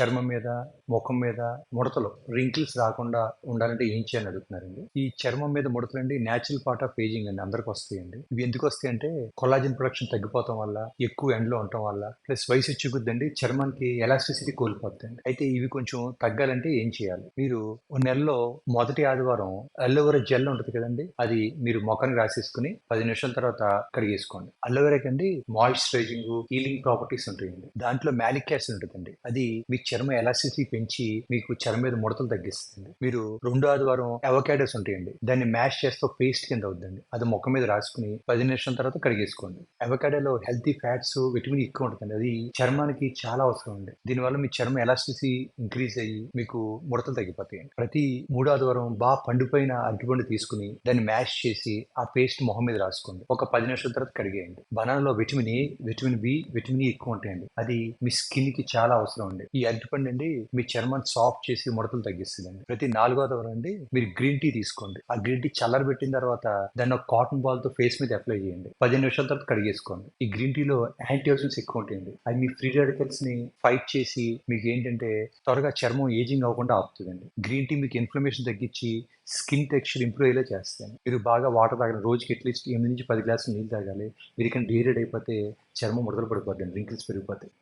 చర్మం మీద ముఖం మీద ముడతలు రింకిల్స్ రాకుండా ఉండాలంటే ఏం చేయాలని అడుగుతున్నారండి? ఈ చర్మం మీద ముడతలు అండి న్యాచురల్ పార్ట్ ఆఫ్ ఏజింగ్ అండి అందరికి వస్తాయండి. ఇవి ఎందుకు వస్తాయి అంటే కొలాజిన్ ప్రొడక్షన్ తగ్గిపోవడం వల్ల ఎక్కువ ఎండలో ఉండటం వల్ల ప్లస్ వయసు వచ్చి చర్మానికి ఎలాస్టిసిటీ కోల్పోతుంది అయితే ఇవి కొంచెం తగ్గాలంటే ఏం చేయాలి? మీరు నెలలో మొదటి ఆదివారం అలోవెరా జెల్ ఉంటుంది కదండి అది మీరు ముఖానికి రాసేసుకుని పది నిమిషాల తర్వాత కడిగేసుకోండి. అలోవెరా కండి మాయిశ్చరైజింగ్ హీలింగ్ ప్రాపర్టీస్ ఉంటాయండి. దాంట్లో మ్యాలిక్ యాసిడ్ ఉంటుందండి. అది మీ చర్మ ఎలాసిటీ పెంచి మీకు చర్మ మీద ముడతలు తగ్గిస్తుంది. మీరు రెండు ఆదివారం అవకాడోస్ ఉంటాయండి. దాన్ని మ్యాష్ చేస్తే పేస్ట్ కింద అవుద్దండి అది ముఖం మీద రాసుకుని పది నిమిషం తర్వాత కడిగేసుకోండి. అవకాడోలో హెల్తీ ఫ్యాట్స్ విటమిన్ ఎక్కువ ఉంటుందండి. అది చర్మానికి చాలా అవసరం అండి. దీనివల్ల మీ చర్మం ఎలాస్టిసిటీ ఇంక్రీజ్ అయ్యి మీకు ముడతలు తగ్గిపోతాయి ప్రతి మూడు ఆదివారం బాగా పండిపోయిన అరటిపండు తీసుకుని దాన్ని మ్యాష్ చేసి ఆ పేస్ట్ మొహం మీద రాసుకోండి. ఒక పది నిమిషాల తర్వాత కడిగేయండి. బనానాలో vitamin A vitamin B vitamin ఎక్కువ ఉంటాయండి. అది మీ స్కిన్కి చాలా అవసరం అండి. ఈ అరటిపండు అండి మీ చర్మం సాఫ్ట్ చేసి ముడతలు తగ్గిస్తుందండి. ప్రతి నాలుగో ఆదివారం అండి మీరు గ్రీన్ టీ తీసుకోండి. ఆ గ్రీన్ టీ చల్లరబెట్టిన తర్వాత దాన్ని ఒక కాటన్ బాల్తో ఫేస్ మీద అప్లై చేయండి. పదిహేను నిమిషాల తర్వాత కడిగేసుకోండి. ఈ గ్రీన్ టీలో యాంటీ ఆక్సిడెంట్స్ ఎక్కువ ఉంటాయండి. అవి మీ ఫ్రీ రాడికల్స్ని ఫైట్ చేసి మీకు ఏంటంటే త్వరగా చర్మం ఏజింగ్ అవ్వకుండా ఆపుతుందండి. గ్రీన్ టీ మీకు ఇన్ఫ్లమేషన్ తగ్గించి స్కిన్ టెక్స్చర్ ఇంప్రూవ్ అయ్యేలా చేస్తాను మీరు బాగా వాటర్ తాగాలి రోజుకి అట్లీస్ట్ ఎనిమిది నుంచి పది గ్లాసులు నీళ్ళు తాగాలి. మీరు ఇక్కడ డీహైడ్రేట్ అయిపోతే చర్మం ముడతలు పడిపోతుంది రింకిల్స్ పెరిగిపోతాయి.